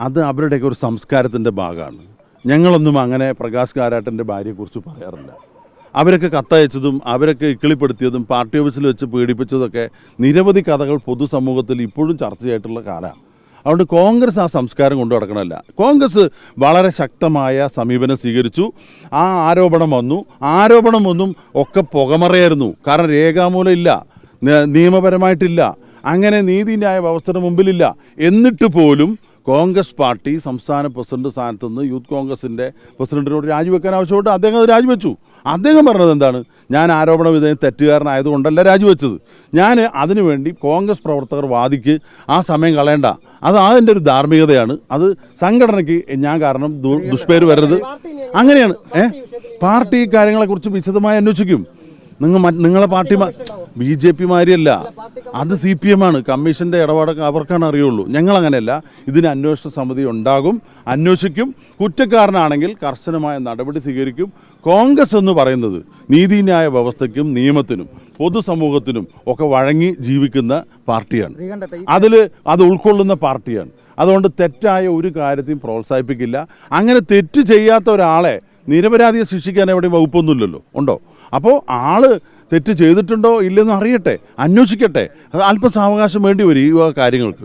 അത് അവരുടെയൊക്കെ ഒരു സംസ്കാരത്തിന്റെ ഭാഗമാണ്. ഞങ്ങളൊന്നും അങ്ങനെ പ്രകാശ് കാരാട്ടന്റെ ഭാര്യയെക്കുറിച്ച് പറയാറില്ല. അവരൊക്കെ കത്തയച്ചതും അവരൊക്കെ ഇക്കിളിപ്പെടുത്തിയതും പാർട്ടി ഓഫീസിൽ വെച്ച് പീഡിപ്പിച്ചതൊക്കെ നിരവധി കഥകൾ പൊതുസമൂഹത്തിൽ ഇപ്പോഴും ചർച്ചയായിട്ടുള്ള കാലമാണ്. അതുകൊണ്ട് കോൺഗ്രസ് ആ സംസ്കാരം കൊണ്ടു നടക്കണമല്ല. കോൺഗ്രസ് വളരെ ശക്തമായ സമീപനം സ്വീകരിച്ചു. ആ ആരോപണം വന്നു. ആരോപണം ഒന്നും ഒക്കെ പുകമറയായിരുന്നു. കാരണം രേഖാമൂലം ഇല്ല നിയമപരമായിട്ടില്ല. അങ്ങനെ നീതിന്യായ വ്യവസ്ഥയുടെ മുമ്പിലില്ല. എന്നിട്ട് പോലും കോൺഗ്രസ് പാർട്ടി സംസ്ഥാന പ്രസിഡന്റ് സ്ഥാനത്ത് നിന്ന് യൂത്ത് കോൺഗ്രസിന്റെ പ്രസിഡന്റിനോട് രാജിവെക്കാൻ ആവശ്യപ്പെട്ട് അദ്ദേഹം അത് രാജിവെച്ചു. അദ്ദേഹം പറഞ്ഞത് എന്താണ്? ഞാൻ ആരോപണ വിധേയം തെറ്റുകാരനായതുകൊണ്ടല്ല രാജിവെച്ചത്. ഞാൻ അതിനുവേണ്ടി കോൺഗ്രസ് പ്രവർത്തകർ വാദിക്ക് ആ സമയം കളയണ്ട. അത് അതിന്റെ ഒരു ധാർമ്മികതയാണ്. അത് സംഘടനയ്ക്ക് ഞാൻ കാരണം ദുഷ്പേര് വരരുത്. അങ്ങനെയാണ്. ഏഹ് പാർട്ടി കാര്യങ്ങളെക്കുറിച്ച് വിശദമായി അന്വേഷിക്കും. നിങ്ങൾ നിങ്ങളെ പാർട്ടി ബി ജെ പി മാരിയല്ല അത് സി പി എം ആണ്. കമ്മീഷന്റെ ഇടപാടൊക്കെ അവർക്കാണ് അറിയുള്ളൂ. ഞങ്ങളങ്ങനെയല്ല. ഇതിന് അന്വേഷണ സമിതി ഉണ്ടാകും. അന്വേഷിക്കും. കുറ്റക്കാരനാണെങ്കിൽ കർശനമായ നടപടി സ്വീകരിക്കും. കോൺഗ്രസ് എന്ന് പറയുന്നത് നീതിന്യായ വ്യവസ്ഥയ്ക്കും നിയമത്തിനും പൊതുസമൂഹത്തിനും ഒക്കെ വഴങ്ങി ജീവിക്കുന്ന പാർട്ടിയാണ്. അതിൽ അത് ഉൾക്കൊള്ളുന്ന പാർട്ടിയാണ്. അതുകൊണ്ട് തെറ്റായ ഒരു കാര്യത്തെയും പ്രോത്സാഹിപ്പിക്കില്ല. അങ്ങനെ തെറ്റ് ചെയ്യാത്ത ഒരാളെ നിരപരാധിയെ ശിക്ഷിക്കാൻ എവിടെയും വകുപ്പൊന്നുമില്ലല്ലോ. ഉണ്ടോ? അപ്പോൾ ആൾ തെറ്റ് ചെയ്തിട്ടുണ്ടോ ഇല്ലെന്ന് അറിയട്ടെ അന്വേഷിക്കട്ടെ. അത് അല്പം സാവകാശം വേണ്ടി വരും ഈ കാര്യങ്ങൾക്ക്.